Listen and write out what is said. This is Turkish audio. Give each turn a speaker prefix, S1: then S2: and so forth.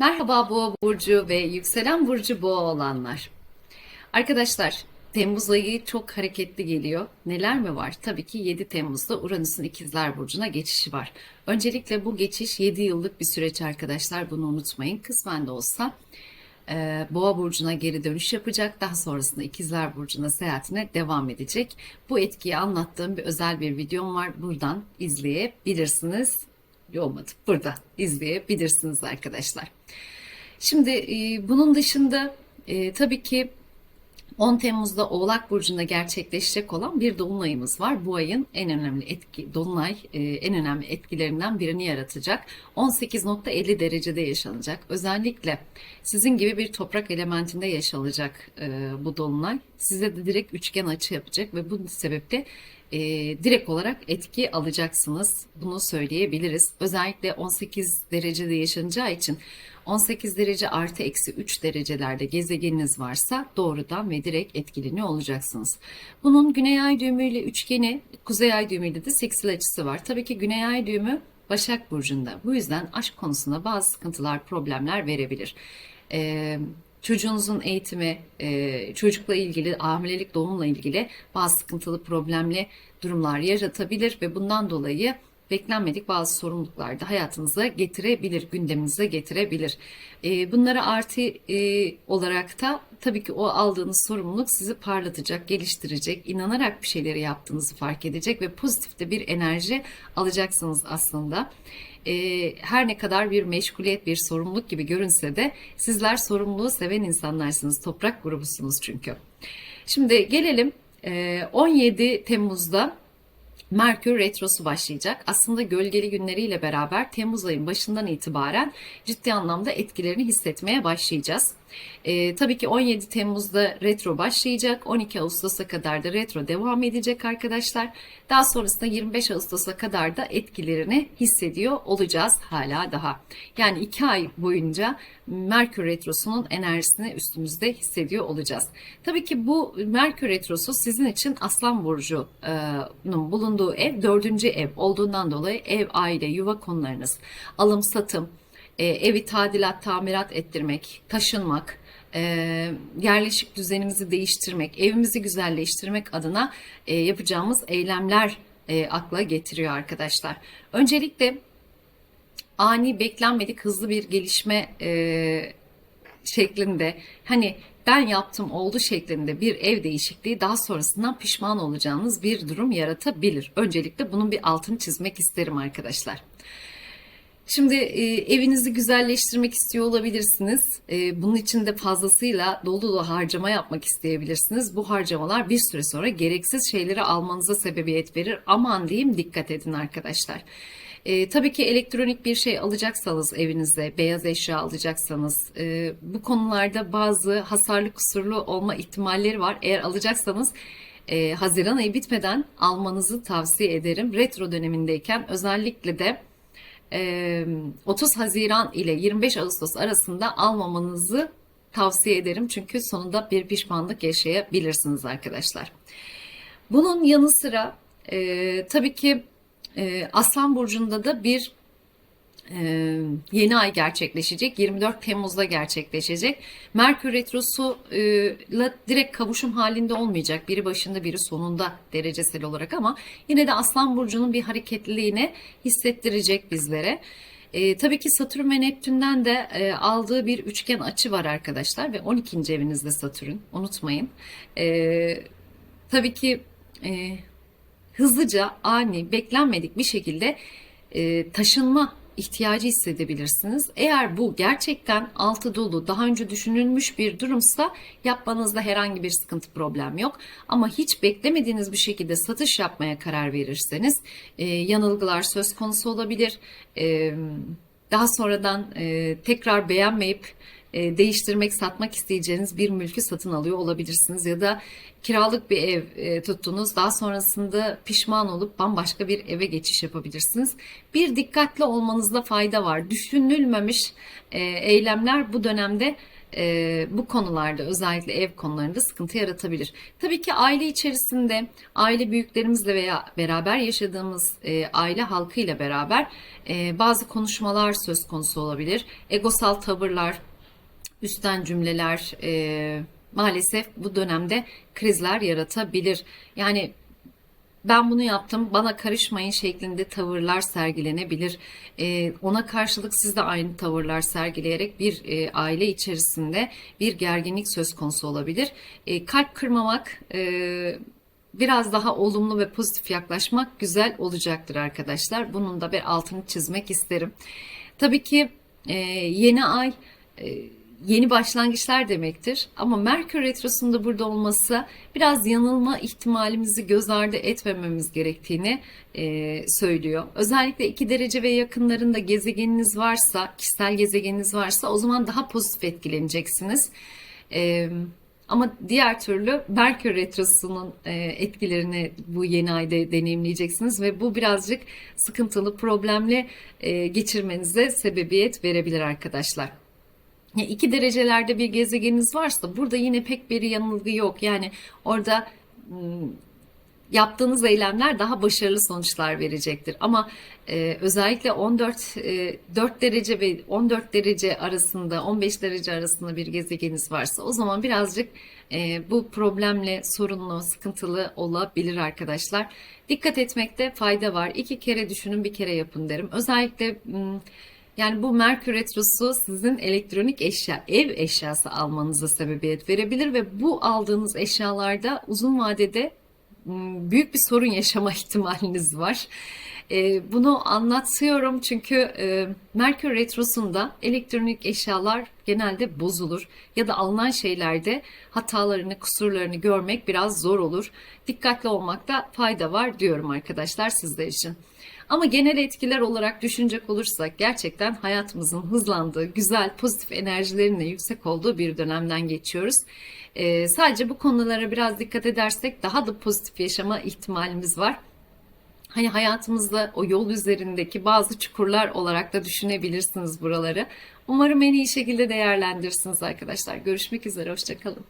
S1: Merhaba Boğa burcu ve yükselen burcu Boğa olanlar. Arkadaşlar, Temmuz ayı çok hareketli geliyor. Neler mi var? Tabii ki 7 Temmuz'da Uranüs'ün İkizler burcuna geçişi var. Öncelikle bu geçiş 7 yıllık bir süreç arkadaşlar. Bunu unutmayın. Kısmen de olsa e, Boğa burcuna geri dönüş yapacak. Daha sonrasında İkizler burcuna seyahatine devam edecek. Bu etkiyi anlattığım bir özel bir videom var. Buradan izleyebilirsiniz. Olmadı. Burada izleyebilirsiniz arkadaşlar. Şimdi e, bunun dışında e, tabii ki 10 Temmuz'da Oğlak Burcu'nda gerçekleşecek olan bir dolunayımız var. Bu ayın en önemli etki, dolunay e, en önemli etkilerinden birini yaratacak. 18.50 derecede yaşanacak. Özellikle sizin gibi bir toprak elementinde yaşanacak e, bu dolunay. Size de direkt üçgen açı yapacak ve bu sebeple e, direkt olarak etki alacaksınız. Bunu söyleyebiliriz. Özellikle 18 derecede yaşanacağı için 18 derece artı eksi 3 derecelerde gezegeniniz varsa doğrudan ve direkt etkileniyor olacaksınız. Bunun güney ay düğümüyle üçgeni, kuzey ay düğümüyle de seksil açısı var. Tabii ki güney ay düğümü Başak Burcu'nda. Bu yüzden aşk konusunda bazı sıkıntılar, problemler verebilir. Ee, çocuğunuzun eğitimi, e, çocukla ilgili, hamilelik, doğumla ilgili bazı sıkıntılı, problemli durumlar yaratabilir ve bundan dolayı beklenmedik bazı sorumluluklar da hayatınıza getirebilir, gündeminize getirebilir. E, bunlara artı e, olarak da tabii ki o aldığınız sorumluluk sizi parlatacak, geliştirecek, inanarak bir şeyleri yaptığınızı fark edecek ve pozitif de bir enerji alacaksınız aslında. E, her ne kadar bir meşguliyet, bir sorumluluk gibi görünse de sizler sorumluluğu seven insanlarsınız, toprak grubusunuz çünkü. Şimdi gelelim e, 17 Temmuz'da Merkür Retrosu başlayacak. Aslında gölgeli günleriyle beraber Temmuz ayın başından itibaren ciddi anlamda etkilerini hissetmeye başlayacağız. Ee, tabii ki 17 Temmuz'da retro başlayacak. 12 Ağustos'a kadar da retro devam edecek arkadaşlar. Daha sonrasında 25 Ağustos'a kadar da etkilerini hissediyor olacağız hala daha. Yani 2 ay boyunca Merkür Retrosu'nun enerjisini üstümüzde hissediyor olacağız. Tabii ki bu Merkür Retrosu sizin için Aslan Burcu'nun bulunduğu ev dördüncü ev olduğundan dolayı ev, aile, yuva konularınız, alım, satım, e, evi tadilat, tamirat ettirmek, taşınmak, e, yerleşik düzenimizi değiştirmek, evimizi güzelleştirmek adına e, yapacağımız eylemler e, akla getiriyor arkadaşlar. Öncelikle ani, beklenmedik, hızlı bir gelişme e, şeklinde hani ben yaptım oldu şeklinde bir ev değişikliği daha sonrasından pişman olacağınız bir durum yaratabilir. Öncelikle bunun bir altını çizmek isterim arkadaşlar. Şimdi e, evinizi güzelleştirmek istiyor olabilirsiniz. E, bunun için de fazlasıyla dolu dolu harcama yapmak isteyebilirsiniz. Bu harcamalar bir süre sonra gereksiz şeyleri almanıza sebebiyet verir. Aman diyeyim dikkat edin arkadaşlar. E, tabii ki elektronik bir şey alacaksanız evinizde, beyaz eşya alacaksanız e, bu konularda bazı hasarlı kusurlu olma ihtimalleri var. Eğer alacaksanız e, Haziran ayı bitmeden almanızı tavsiye ederim. Retro dönemindeyken özellikle de 30 Haziran ile 25 Ağustos arasında almamanızı tavsiye ederim. Çünkü sonunda bir pişmanlık yaşayabilirsiniz arkadaşlar. Bunun yanı sıra tabii ki Aslan Burcu'nda da bir yeni ay gerçekleşecek. 24 Temmuz'da gerçekleşecek. Merkür Retrosu ile direkt kavuşum halinde olmayacak. Biri başında biri sonunda derecesel olarak ama yine de Aslan Burcu'nun bir hareketliliğini hissettirecek bizlere. E, tabii ki Satürn ve Neptün'den de e, aldığı bir üçgen açı var arkadaşlar ve 12. evinizde Satürn unutmayın. E, tabii ki e, hızlıca ani beklenmedik bir şekilde e, taşınma ihtiyacı hissedebilirsiniz. Eğer bu gerçekten altı dolu, daha önce düşünülmüş bir durumsa yapmanızda herhangi bir sıkıntı problem yok. Ama hiç beklemediğiniz bir şekilde satış yapmaya karar verirseniz e, yanılgılar söz konusu olabilir. E, daha sonradan e, tekrar beğenmeyip e, değiştirmek, satmak isteyeceğiniz bir mülkü satın alıyor olabilirsiniz ya da kiralık bir ev e, tuttunuz. Daha sonrasında pişman olup bambaşka bir eve geçiş yapabilirsiniz. Bir dikkatli olmanızda fayda var. Düşünülmemiş e, eylemler bu dönemde e, bu konularda özellikle ev konularında sıkıntı yaratabilir. Tabii ki aile içerisinde aile büyüklerimizle veya beraber yaşadığımız e, aile halkıyla beraber e, bazı konuşmalar söz konusu olabilir. Egosal tavırlar, üstten cümleler e, maalesef bu dönemde krizler yaratabilir. Yani ben bunu yaptım bana karışmayın şeklinde tavırlar sergilenebilir. Ee, ona karşılık siz de aynı tavırlar sergileyerek bir e, aile içerisinde bir gerginlik söz konusu olabilir. E, kalp kırmamak, e, biraz daha olumlu ve pozitif yaklaşmak güzel olacaktır arkadaşlar. Bunun da bir altını çizmek isterim. Tabii ki e, yeni ay e, yeni başlangıçlar demektir. Ama Merkür Retrosu'nda burada olması biraz yanılma ihtimalimizi göz ardı etmememiz gerektiğini e, söylüyor. Özellikle 2 derece ve yakınlarında gezegeniniz varsa, kişisel gezegeniniz varsa o zaman daha pozitif etkileneceksiniz. E, ama diğer türlü Merkür Retrosu'nun e, etkilerini bu yeni ayda deneyimleyeceksiniz ve bu birazcık sıkıntılı, problemli e, geçirmenize sebebiyet verebilir arkadaşlar. Ya iki derecelerde bir gezegeniniz varsa burada yine pek bir yanılgı yok. Yani orada yaptığınız eylemler daha başarılı sonuçlar verecektir. Ama e, özellikle 14 e, 4 derece ve 14 derece arasında 15 derece arasında bir gezegeniniz varsa o zaman birazcık e, bu problemle sorunlu, sıkıntılı olabilir arkadaşlar. Dikkat etmekte fayda var. İki kere düşünün, bir kere yapın derim. Özellikle yani bu Merkür Retrosu sizin elektronik eşya, ev eşyası almanıza sebebiyet verebilir ve bu aldığınız eşyalarda uzun vadede m, büyük bir sorun yaşama ihtimaliniz var. E, bunu anlatıyorum çünkü e, Merkür Retrosu'nda elektronik eşyalar genelde bozulur ya da alınan şeylerde hatalarını, kusurlarını görmek biraz zor olur. Dikkatli olmakta fayda var diyorum arkadaşlar sizler için. Ama genel etkiler olarak düşünecek olursak gerçekten hayatımızın hızlandığı, güzel, pozitif enerjilerin de yüksek olduğu bir dönemden geçiyoruz. Ee, sadece bu konulara biraz dikkat edersek daha da pozitif yaşama ihtimalimiz var. Hani hayatımızda o yol üzerindeki bazı çukurlar olarak da düşünebilirsiniz buraları. Umarım en iyi şekilde değerlendirirsiniz arkadaşlar. Görüşmek üzere, hoşçakalın.